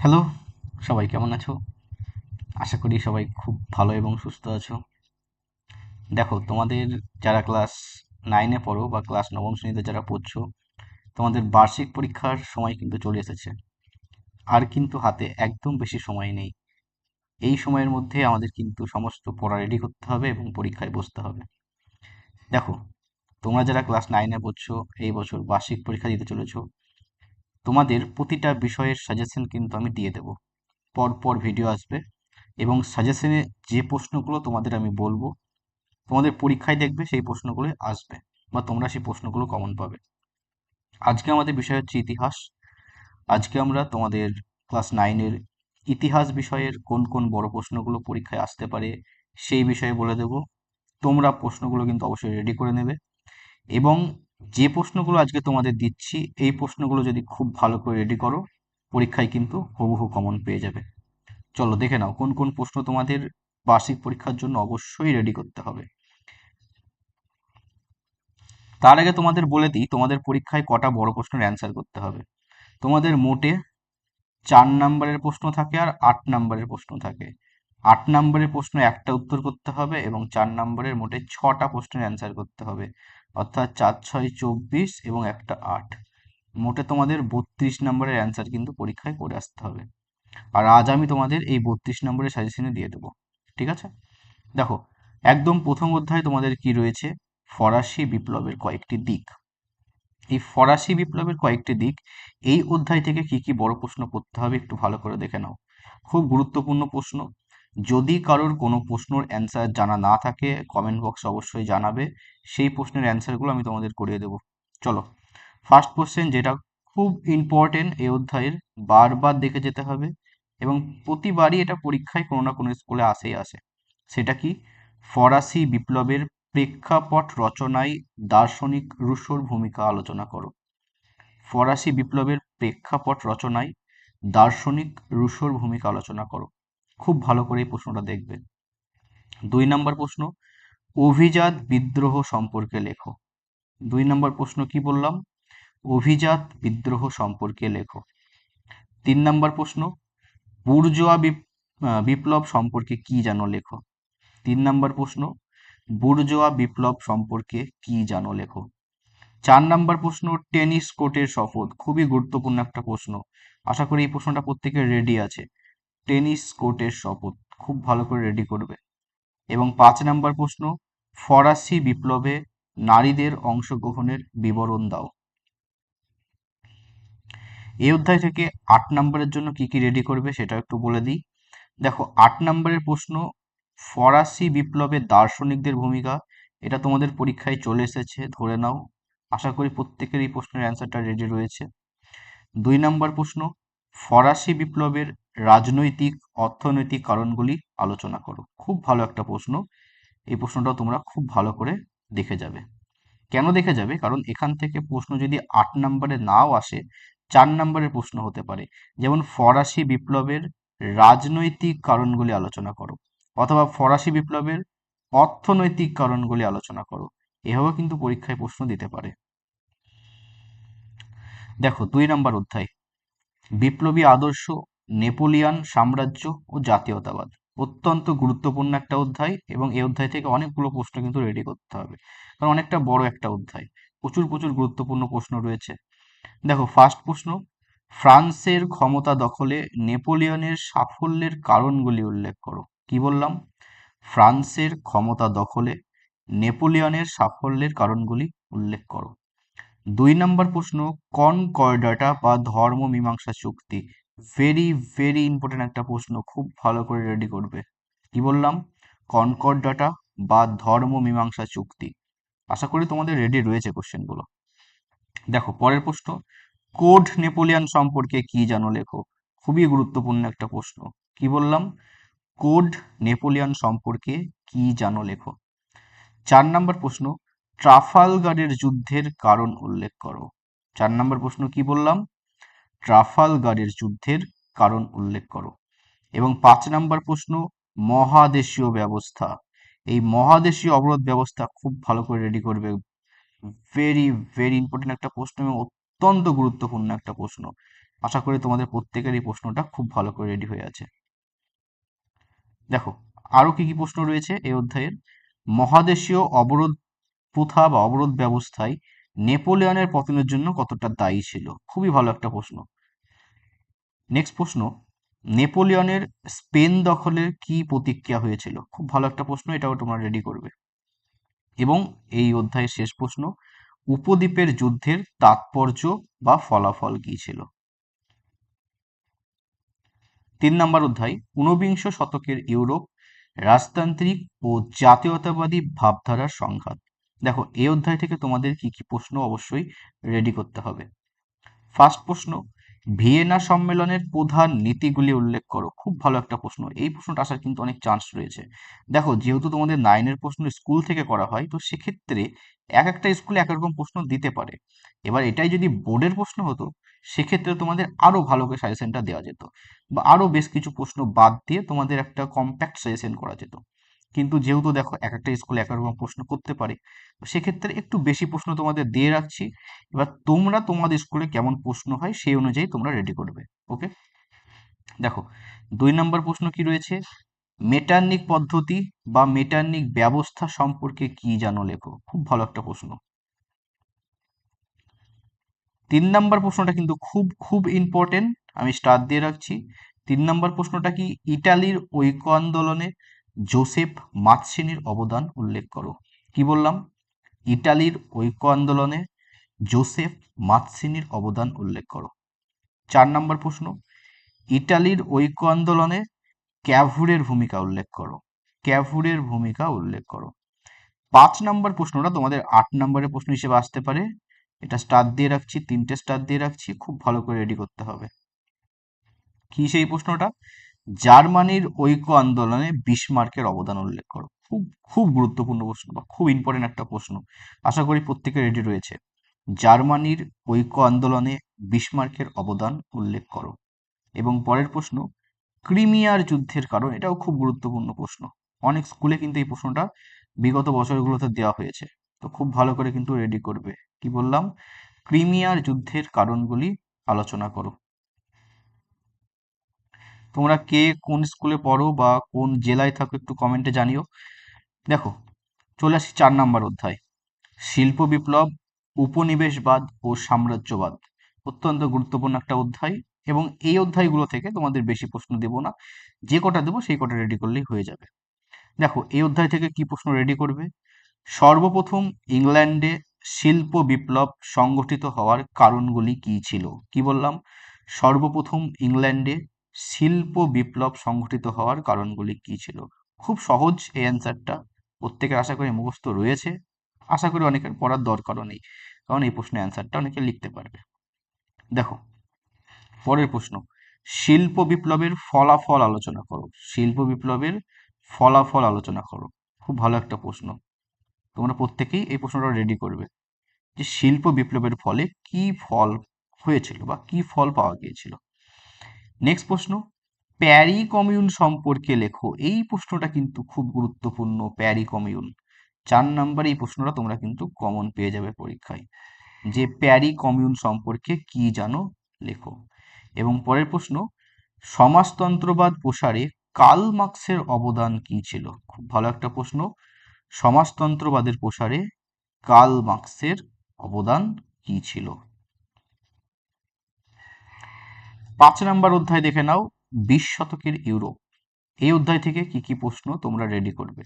Hello, সবাই কেমন আছো? আশা করি সবাই খুব ভালো এবং সুস্থ আছো। দেখো, তোমাদের যারা ক্লাস নাইনে পড়ো বা ক্লাস নবম শ্রেণীতে যারা পড়ছো, তোমাদের বার্ষিক পরীক্ষার সময় কিন্তু চলে এসেছে। আর কিন্তু হাতে একদম বেশি সময় নেই। এই সময়ের মধ্যে আমাদের কিন্তু সমস্ত পড়া রেডি করতে হবে এবং পরীক্ষায় বসতে হবে। দেখো, তোমরা যারা ক্লাস নাইনে পড়ছো, এই বছর বার্ষিক পরীক্ষা দিতে চলেছো তোমাদের প্রতিটা বিষয়ের সাজেশন কিন্তু আমি দিয়ে দেবো। পর পর ভিডিও আসবে এবং সাজেশনে যে প্রশ্নগুলো তোমাদের আমি বলব, তোমাদের পরীক্ষায় দেখবে সেই প্রশ্নগুলো আসবে বা তোমরা সেই প্রশ্নগুলো কমন পাবে। আজকে আমাদের বিষয় হচ্ছে ইতিহাস। আজকে আমরা তোমাদের ক্লাস নাইনের ইতিহাস বিষয়ের কোন কোন বড় প্রশ্নগুলো পরীক্ষায় আসতে পারে সেই বিষয়ে বলে দেব। তোমরা প্রশ্নগুলো কিন্তু অবশ্যই রেডি করে নেবে। এবং যে প্রশ্নগুলো আজকে তোমাদের দিচ্ছি, এই প্রশ্নগুলো যদি খুব ভালো করে রেডি করো, পরীক্ষায় কিন্তু হুবহু কমন পেয়ে যাবে। চলো দেখে নাও, কোন কোন প্রশ্ন তোমাদের বার্ষিক পরীক্ষার জন্য অবশ্যই রেডি করতে হবে। তার আগে তোমাদের বলে দিই, তোমাদের পরীক্ষায় কটা বড় প্রশ্নের অ্যান্সার করতে হবে। তোমাদের মোটে চার নাম্বারের প্রশ্ন থাকে আর আট নাম্বারের প্রশ্ন থাকে। আট নাম্বারের প্রশ্ন একটা উত্তর করতে হবে এবং চার নাম্বারের মোটে ছটা প্রশ্নের অ্যান্সার করতে হবে। অর্থাৎ চার, ছয়, চব্বিশ এবং একটা আট। মোটে তোমাদের বত্রিশ নম্বরের অ্যান্সার কিন্তু পরীক্ষায় করে আসতে হবে। আর আজ আমি তোমাদের এই বত্রিশ নম্বরের সাজেশনে দিয়ে দেবো। ঠিক আছে? দেখো, একদম প্রথম অধ্যায় তোমাদের কি রয়েছে? ফরাসি বিপ্লবের কয়েকটি দিক। এই ফরাসি বিপ্লবের কয়েকটি দিক, এই অধ্যায় থেকে কি কি বড় প্রশ্ন করতে হবে একটু ভালো করে দেখে নাও। খুব গুরুত্বপূর্ণ প্রশ্ন। যদি কারোর কোনো প্রশ্নের অ্যান্সার জানা না থাকে কমেন্ট বক্সে অবশ্যই জানাবে। সেই প্রশ্নের অ্যান্সারগুলো আমি তোমাদের করিয়ে দেবো। চলো ফার্স্ট কোশ্চেন যেটা খুব ইম্পর্টেন্ট এই অধ্যায়ের, বারবার দেখে যেতে হবে এবং প্রতিবারই এটা পরীক্ষায় কোনো না কোনো স্কুলে আসেই আসে। সেটা কি? ফরাসি বিপ্লবের প্রেক্ষাপট রচনায় দার্শনিক রুশোর ভূমিকা আলোচনা করো। ফরাসি বিপ্লবের প্রেক্ষাপট রচনায় দার্শনিক রুশোর ভূমিকা আলোচনা করো। খুব ভালো করে এই প্রশ্নটা দেখবে দুই নম্বর প্রশ্ন, অভিজাত বিদ্রোহ সম্পর্কে লেখো। দুই নম্বর প্রশ্ন কি বললাম? অভিজাত বিদ্রোহ সম্পর্কে লেখো। তিন নম্বর প্রশ্ন, বুর্জোয়া বিপ্লব সম্পর্কে কি জানো লেখো? তিন নম্বর প্রশ্ন, বুর্জোয়া বিপ্লব সম্পর্কে কি জানো লেখো? চার নম্বর প্রশ্ন, টেনিস কোর্টের শপথ। খুবই গুরুত্বপূর্ণ একটা প্রশ্ন। আশা করি এই প্রশ্নটা প্রত্যেকের রেডি আছে। টেনিস কোর্টের শপথ। খুব ভালো করে রেডি করবে। এবং পাঁচ নম্বর প্রশ্ন, ফরাসি বিপ্লবে নারীদের অংশগ্রহণের বিবরণ দাও। এই অধ্যায় থেকে আট নম্বরের জন্য কি কি রেডি করবে সেটা একটু বলে দিই। দেখো, আট নম্বরের প্রশ্ন, ফরাসি বিপ্লবে দার্শনিকদের ভূমিকা, এটা তোমাদের পরীক্ষায় চলে এসেছে, ধরে নাও। আশা করি প্রত্যেকের এই প্রশ্নের অ্যান্সারটা রেডি রয়েছে। দুই নম্বর প্রশ্ন ফরাসি বিপ্লবের রাজনৈতিক, অর্থনৈতিক কারণগুলি আলোচনা করো। খুব ভালো একটা প্রশ্ন। এই প্রশ্নটাও তোমরা খুব ভালো করে দেখে যাবে। কেন দেখে যাবে? কারণ এখান থেকে প্রশ্ন যদি আট নম্বরে নাও আসে, চার নম্বরের প্রশ্ন হতে পারে। যেমন ফরাসি বিপ্লবের রাজনৈতিক কারণগুলি আলোচনা করো, অথবা ফরাসি বিপ্লবের অর্থনৈতিক কারণগুলি আলোচনা করো। এভাবেও কিন্তু পরীক্ষায় প্রশ্ন দিতে পারে। দেখো, দুই নম্বর অধ্যায়। বিপ্লবী আদর্শ, নেপোলিয়ান সাম্রাজ্য ও জাতীয়তাবাদ। অত্যন্ত গুরুত্বপূর্ণ একটা অধ্যায় এবং এই অধ্যায় থেকে অনেকগুলো প্রশ্ন কিন্তু রেডি করতে হবে। কারণ অনেকটা বড় একটা অধ্যায়। প্রচুর প্রচুর গুরুত্বপূর্ণ প্রশ্ন রয়েছে। দেখো ফার্স্ট প্রশ্ন, ফ্রান্সের ক্ষমতা দখলে নেপোলিয়নের সাফল্যের কারণগুলি উল্লেখ করো। কি বললাম? ফ্রান্সের ক্ষমতা দখলে নেপোলিয়নের সাফল্যের কারণগুলি উল্লেখ করো। দুই নম্বর প্রশ্ন, কনকর্ডাটা বা ধর্ম মীমাংসা চুক্তি? ভেরি ভেরি ইম্পর্টেন্ট একটা প্রশ্ন, খুব ভালো করে রেডি করবে। কি বললাম? কনকর্ডাটা বা ধর্ম মীমাংসা চুক্তি। আশা করি তোমাদের রেডি রয়েছে কোশ্চেনগুলো দেখো, পরের প্রশ্ন, কোড নেপোলিয়ান সম্পর্কে কি জানো লেখো? খুবই গুরুত্বপূর্ণ একটা প্রশ্ন। কি বললাম? কোড নেপোলিয়ান সম্পর্কে কি জানো লেখো? চার নম্বর প্রশ্ন ট্রাফালগারের যুদ্ধের কারণ উল্লেখ করো। চার নম্বর প্রশ্ন কি বললাম? ট্রাফালগারের যুদ্ধের কারণ উল্লেখ করো। এবং পাঁচ নম্বর প্রশ্ন, মহাদেশীয় ব্যবস্থা। এই মহাদেশীয় অবরোধ ব্যবস্থা খুব ভালো করে রেডি করবে। ভেরি ভেরি ইম্পর্টেন্ট একটা প্রশ্ন এবং অত্যন্ত গুরুত্বপূর্ণ একটা প্রশ্ন। আশা করি তোমাদের প্রত্যেকের এই প্রশ্নটা খুব ভালো করে রেডি হয়ে আছে। দেখো, আরও কি কি প্রশ্ন রয়েছে এই অধ্যায়ের? মহাদেশীয় অবরোধ প্রথা বা অবরোধ ব্যবস্থায় নেপোলিয়নের পতনের জন্য কতটা দায়ী ছিল? খুবই ভালো একটা প্রশ্ন। নেক্সট প্রশ্ন, নেপোলিয়নের স্পেন দখলের কি প্রতিক্রিয়া হয়েছিল? খুব ভালো একটা প্রশ্ন, এটাও তোমরা রেডি করবে। এবং এই অধ্যায়ের শেষ প্রশ্ন, উপদ্বীপের যুদ্ধের তাৎপর্য বা ফলাফল কি ছিল? তিন নম্বর অধ্যায়, ঊনবিংশ শতকের ইউরোপ রাজতান্ত্রিক ও জাতীয়তাবাদী ভাবধারার সংঘাত। দেখো এই অধ্যায় থেকে তোমাদের কি কি প্রশ্ন অবশ্যই রেডি করতে হবে। ফার্স্ট প্রশ্ন, ভিয়েনা সম্মেলনের প্রধান নীতিগুলি উল্লেখ করো। খুব ভালো একটা প্রশ্ন। এই প্রশ্নটা আসার কিন্তু অনেক চান্স রয়েছে। দেখো, যেহেতু তোমাদের নাইনের প্রশ্ন স্কুল থেকে করা হয়, তো সেক্ষেত্রে এক একটা স্কুলে এক রকম প্রশ্ন দিতে পারে। এবার এটাই যদি বোর্ডের প্রশ্ন হতো, সেক্ষেত্রে তোমাদের আরও ভালো করে সাজেশনটা দেওয়া যেত। বা আরও বেশ কিছু প্রশ্ন বাদ দিয়ে তোমাদের একটা কম্প্যাক্ট সাজেশন করা যেত। কিন্তু যেহেতু দেখো এক একটা স্কুলে এক রকম প্রশ্ন করতে পারে, তো সেক্ষেত্রে একটু বেশি প্রশ্ন তোমাদের দিয়ে রাখছি। এবার তোমরা তোমাদের স্কুলে কেমন প্রশ্ন হয় সেই অনুযায়ী তোমরা রেডি করবে ওকে দেখো, দুই নম্বর প্রশ্ন কি রয়েছে? মেটার্নিক পদ্ধতি বা মেটার্নিক ব্যবস্থা সম্পর্কে কি জানো লেখো? খুব ভালো একটা প্রশ্ন। তিন নম্বর প্রশ্নটা কিন্তু খুব খুব ইম্পর্টেন্ট আমি স্টার দিয়ে রাখছি। তিন নম্বর প্রশ্নটা কি? ইটালির ঐক্য আন্দোলনে জোসেফ মাতসিনির অবদান উল্লেখ করো। কি বললাম? ইটালির ঐক্য আন্দোলনে জোসেফ মাতসিনির অবদান উল্লেখ করো। চার নম্বর প্রশ্ন, ইটালির ঐক্য আন্দোলনে ক্যাভুরের ভূমিকা উল্লেখ করো। ক্যাভুরের ভূমিকা উল্লেখ করো। পাঁচ নম্বর প্রশ্নটা তোমাদের আট নম্বরের প্রশ্ন হিসেবে আসতে পারে। এটা স্টার দিয়ে রাখছি, তিনটে স্টার দিয়ে রাখছি, খুব ভালো করে রেডি করতে হবে। কি সেই প্রশ্নটা? জার্মানির ঐক্য আন্দোলনে বিসমার্কের অবদান উল্লেখ করো। খুব খুব গুরুত্বপূর্ণ প্রশ্ন বা খুব ইম্পর্টেন্ট একটা প্রশ্ন। আশা করি প্রত্যেকে রেডি রয়েছে। জার্মানির ঐক্য আন্দোলনে বিসমার্কের অবদান উল্লেখ করো। এবং পরের প্রশ্ন, ক্রিমিয়ার যুদ্ধের কারণ, এটাও খুব গুরুত্বপূর্ণ প্রশ্ন। অনেক স্কুলে কিন্তু এই প্রশ্নটা বিগত বছরগুলোতে দেওয়া হয়েছে। তো খুব ভালো করে কিন্তু রেডি করবে। কি বললাম? ক্রিমিয়ার যুদ্ধের কারণগুলি আলোচনা করো। তোমরা কে কোন স্কুলে পড়ো বা কোন জেলায় থাকো একটু কমেন্টে জানিও। দেখো, চলে আসি চার নাম্বার অধ্যায়। শিল্প বিপ্লব, উপনিবেশবাদ ও সাম্রাজ্যবাদ। অত্যন্ত গুরুত্বপূর্ণ একটা অধ্যায় এবং এই অধ্যায়গুলো থেকে তোমাদের বেশি প্রশ্ন দেব না। যে কটা দেবো সেই কটা রেডি করলেই হয়ে যাবে। দেখো, এই অধ্যায় থেকে কি প্রশ্ন রেডি করবে? সর্বপ্রথম ইংল্যান্ডে শিল্প বিপ্লব সংগঠিত হওয়ার কারণগুলি কি ছিল? কি বললাম? সর্বপ্রথম ইংল্যান্ডে শিল্প বিপ্লব সংঘটিত হওয়ার কারণগুলি কি ছিল? খুব সহজ এই অ্যান্সারটা প্রত্যেকের আশা করি মুখস্থ রয়েছে। আশা করি অনেকের পড়ার দরকারও নেই, কারণ এই প্রশ্নের অ্যান্সারটা অনেকে লিখতে পারবে। দেখো, পরের প্রশ্ন, শিল্প বিপ্লবের ফলাফল আলোচনা করো। শিল্প বিপ্লবের ফলাফল আলোচনা করো। খুব ভালো একটা প্রশ্ন। তোমরা প্রত্যেকেই এই প্রশ্নটা রেডি করবে। যে শিল্প বিপ্লবের ফলে কি ফল হয়েছিল বা কি ফল পাওয়া গিয়েছিল? নেক্সট প্রশ্ন প্যারি কমিউন সম্পর্কে লেখো। এই প্রশ্নটা কিন্তু খুব গুরুত্বপূর্ণ প্যারি কমিউন চার নাম্বার এই প্রশ্নটা তোমরা কিন্তু কমন পেয়ে যাবে পরীক্ষায়। যে প্যারি কমিউন সম্পর্কে কি জানো, লেখো। এবং পরের প্রশ্ন, সমাজতন্ত্রবাদ প্রসারে কার্ল মার্কসের অবদান কি ছিল? খুব ভালো একটা প্রশ্ন। সমাজতন্ত্রবাদের প্রসারে কার্ল মার্কসের অবদান কি ছিল? পাঁচ নাম্বার অধ্যায় দেখে নাও, বিশ শতকের ইউরোপ। এই অধ্যায় থেকে কি কি প্রশ্ন তোমরা রেডি করবে?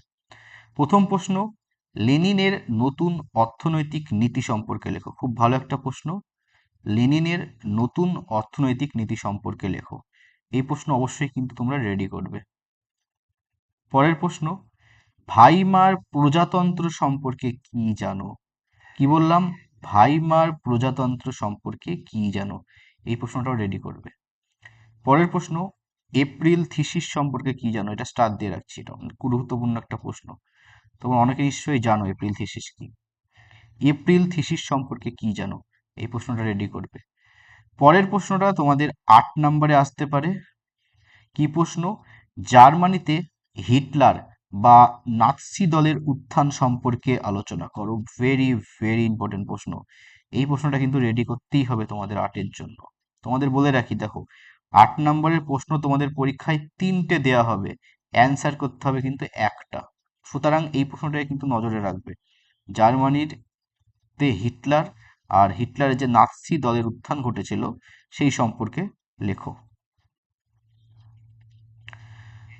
প্রথম প্রশ্ন, লেনিনের নতুন অর্থনৈতিক নীতি সম্পর্কে লেখো। খুব ভালো একটা প্রশ্ন। লেনিনের নতুন অর্থনৈতিক নীতি সম্পর্কে লেখো। এই প্রশ্ন অবশ্যই কিন্তু তোমরা রেডি করবে। পরের প্রশ্ন, ভাইমার প্রজাতন্ত্র সম্পর্কে কি জানো? কি বললাম? ভাইমার প্রজাতন্ত্র সম্পর্কে কি জানো? এই প্রশ্নটাও রেডি করবে। পরের প্রশ্ন, এপ্রিল থিসিস সম্পর্কে কি জানো? এটা স্টার দিয়ে রাখছি, এটা গুরুত্বপূর্ণ একটা প্রশ্ন। তোমরা অনেকে নিশ্চয়ই জানো এপ্রিল থিসিস কি। এপ্রিল থিসিস সম্পর্কে কি জানো? এই প্রশ্নটা রেডি করবে। পরের প্রশ্নটা তোমাদের আট নম্বরে আসতে পারে। কি প্রশ্ন? জার্মানিতে হিটলার বা নাৎসি দলের উত্থান সম্পর্কে আলোচনা করো। ভেরি ভেরি ইম্পর্টেন্ট প্রশ্ন। এই প্রশ্নটা কিন্তু রেডি করতেই হবে তোমাদের আটের জন্য। তোমাদের বলে রাখি, দেখো আট নম্বরের প্রশ্ন তোমাদের পরীক্ষায় তিনটে দেয়া হবে। অ্যান্সার করতে হবে কিন্তু একটা। সুতরাং এই প্রশ্নটাকে কিন্তু নজরে রাখবে। জার্মানির তে হিটলার আর হিটলারের যে নাৎসি দলের উত্থান ঘটেছিল, সেই সম্পর্কে লেখো।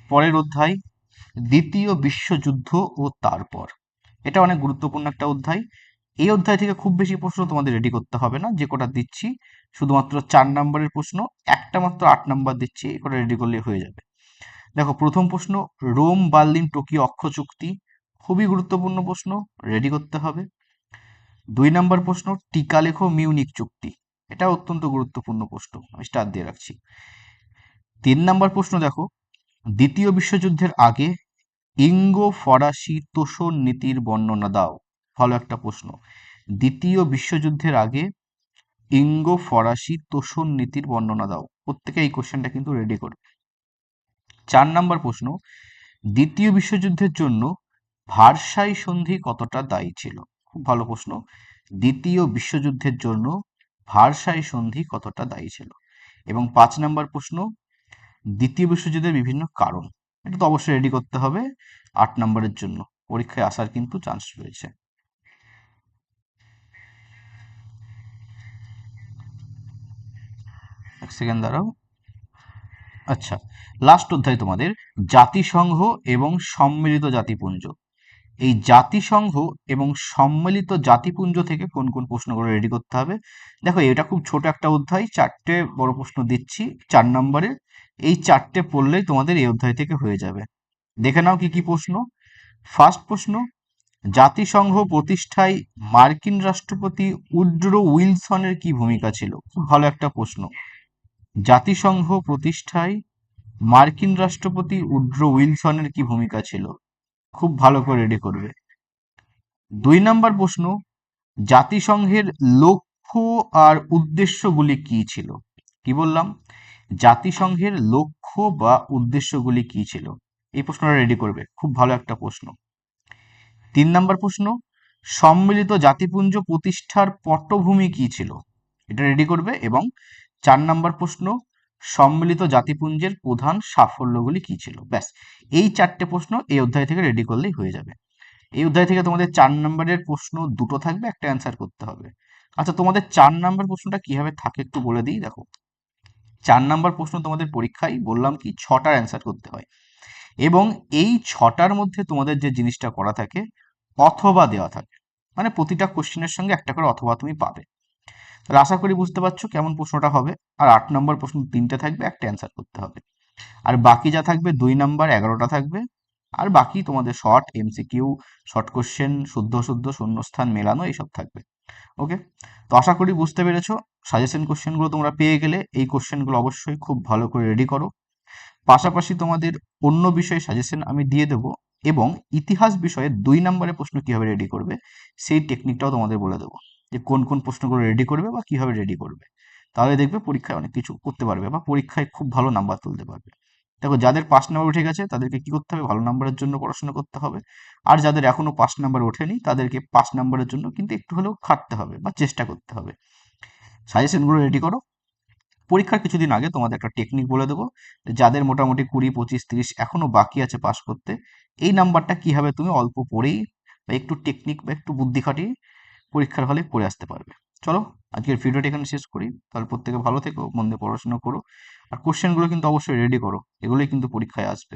পরের অধ্যায়, দ্বিতীয় বিশ্বযুদ্ধ ও তারপর। এটা অনেক গুরুত্বপূর্ণ একটা অধ্যায়। এই অধ্যায় থেকে খুব বেশি প্রশ্ন তোমাদের রেডি করতে হবে না, যে কটা দিচ্ছি। শুধুমাত্র চার নম্বরের প্রশ্ন, একটা মাত্র আট নম্বর দিচ্ছি, এই কটা রেডি করলে হয়ে যাবে। দেখো, প্রথম প্রশ্ন, রোম, বার্লিন, টোকিও অক্ষ চুক্তি। খুবই গুরুত্বপূর্ণ প্রশ্ন রেডি করতে হবে। দুই নম্বর প্রশ্ন, টিকা লেখো মিউনিক চুক্তি। এটা অত্যন্ত গুরুত্বপূর্ণ প্রশ্ন, আমি স্টার দিয়ে রাখছি। তিন নম্বর প্রশ্ন দেখো, দ্বিতীয় বিশ্বযুদ্ধের আগে ইঙ্গো ফরাসি তোষণ নীতির বর্ণনা দাও। ভালো একটা প্রশ্ন। দ্বিতীয় বিশ্বযুদ্ধের আগে ইঙ্গো ফরাসি তোষণ নীতির বর্ণনা দাও। প্রত্যেকে এই কোশ্চেনটা কিন্তু রেডি করবে। চার নম্বর প্রশ্ন, দ্বিতীয় বিশ্বযুদ্ধের জন্য ভারসাই সন্ধি কতটা দায়ী ছিল? খুব ভালো প্রশ্ন। দ্বিতীয় বিশ্বযুদ্ধের জন্য ভারসাই সন্ধি কতটা দায়ী ছিল? এবং পাঁচ নম্বর প্রশ্ন, দ্বিতীয় বিশ্বযুদ্ধের বিভিন্ন কারণ। এটা তো অবশ্যই রেডি করতে হবে আট নম্বরের জন্য। পরীক্ষায় আসার কিন্তু চান্স রয়েছে। এক সেকেন্ড দাঁড়াও। আচ্ছা লাস্ট অধ্যায় তোমাদের, জাতিসংঘ এবং সম্মিলিত জাতিপুঞ্জ। এই জাতিসংঘ এবং সম্মিলিত জাতিপুঞ্জ থেকে কোন কোন প্রশ্নগুলো রেডি করতে হবে? দেখো, এটা খুব ছোট একটা অধ্যায়, চারটে বড় প্রশ্ন দিচ্ছি চার নম্বরের এই চারটে পড়লেই তোমাদের এই অধ্যায় থেকে হয়ে যাবে। দেখে নাও কি কি প্রশ্ন। ফার্স্ট প্রশ্ন, জাতিসংঘ প্রতিষ্ঠায় মার্কিন রাষ্ট্রপতি উড্রো উইলসনের কি ভূমিকা ছিল? খুব ভালো একটা প্রশ্ন। জাতিসংঘ প্রতিষ্ঠায় মার্কিন রাষ্ট্রপতি উড্রো উইলসনের কি ভূমিকা ছিল? খুব ভালো করে রেডি করবে। দুই নাম্বার প্রশ্ন, জাতিসংঘের লক্ষ্য আর উদ্দেশ্যগুলি কি ছিল? কি বললাম? জাতিসংঘের লক্ষ্য বা উদ্দেশ্যগুলি কি ছিল? এই প্রশ্নটা রেডি করবে। খুব ভালো একটা প্রশ্ন। তিন নাম্বার প্রশ্ন, সম্মিলিত জাতিপুঞ্জ প্রতিষ্ঠার পটভূমি কি ছিল? এটা রেডি করবে এবং চার নাম্বার প্রশ্ন, সম্মিলিত জাতিপুঞ্জের প্রধান সাফল্যগুলি কি ছিল? ব্যাস, এই চারটে প্রশ্ন এই অধ্যায় থেকে রেডি করলেই হয়ে যাবে। এই অধ্যায় থেকে তোমাদের চার নম্বরের প্রশ্ন দুটো থাকবে, একটা অ্যান্সার করতে হবে। আচ্ছা তোমাদের চার নাম্বার প্রশ্নটা কীভাবে থাকে একটু বলে দিই, দেখো। চার নাম্বার প্রশ্ন তোমাদের পরীক্ষায় বললাম কি, ছটার অ্যান্সার করতে হয়। এবং এই ছটার মধ্যে তোমাদের যে জিনিসটা করা থাকে, অথবা দেওয়া থাকে। মানে প্রতিটা কোশ্চেনের সঙ্গে একটা করে অথবা তুমি পাবে। তাহলে আশা করি বুঝতে পারছ কেমন প্রশ্নটা হবে। আর আট নম্বর প্রশ্ন তিনটে থাকবে, একটা অ্যান্সার করতে হবে। আর বাকি যা থাকবে, দুই নাম্বার, এগারোটা থাকবে। আর বাকি তোমাদের শর্ট এমসিকিউ শর্ট কোশ্চেন শুদ্ধ শুদ্ধ শূন্যস্থান, মেলানো, এইসব থাকবে। ওকে তো আশা করি বুঝতে পেরেছ। সাজেশন কোশ্চেনগুলো তোমরা পেয়ে গেলে এই কোশ্চেনগুলো অবশ্যই খুব ভালো করে রেডি করো। পাশাপাশি তোমাদের অন্য বিষয়ে সাজেশন আমি দিয়ে দেবো এবং ইতিহাস বিষয়ে দুই নম্বরের প্রশ্ন কীভাবে রেডি করবে, সেই টেকনিকটাও তোমাদের বলে দেবো। যে কোন কোন প্রশ্নগুলো রেডি করবে বা কীভাবে রেডি করবে। তাহলে দেখবে পরীক্ষায় অনেক কিছু করতে পারবে বা পরীক্ষায় খুব ভালো নাম্বার তুলতে পারবে। দেখো, যাদের পাঁচ নাম্বার উঠে গেছে, তাদেরকে কি করতে হবে? ভালো নাম্বারের জন্য পড়াশোনা করতে হবে। আর যাদের এখনও পাঁচ নাম্বার ওঠেনি, তাদেরকে পাঁচ নাম্বারের জন্য কিন্তু একটু হলেও খাটতে হবে বা চেষ্টা করতে হবে। সাজেশনগুলো রেডি করো। পরীক্ষার কিছুদিন আগে তোমাদের একটা টেকনিক বলে দেবো যাদের মোটামুটি কুড়ি, পঁচিশ, তিরিশ এখনও বাকি আছে পাস করতে, এই নাম্বারটা কীভাবে তুমি অল্প পড়েই বা একটু টেকনিক বা একটু বুদ্ধি খাটিয়ে পরীক্ষার হলে পড়ে আসতে পারবে। চলো, আজকের ভিডিওটা এখানে শেষ করি। তাহলে প্রত্যেকে ভালো থেকো, মন দিয়ে পড়াশোনা করো। আর কোশ্চেনগুলো কিন্তু অবশ্যই রেডি করো। এগুলোই কিন্তু পরীক্ষায় আসবে।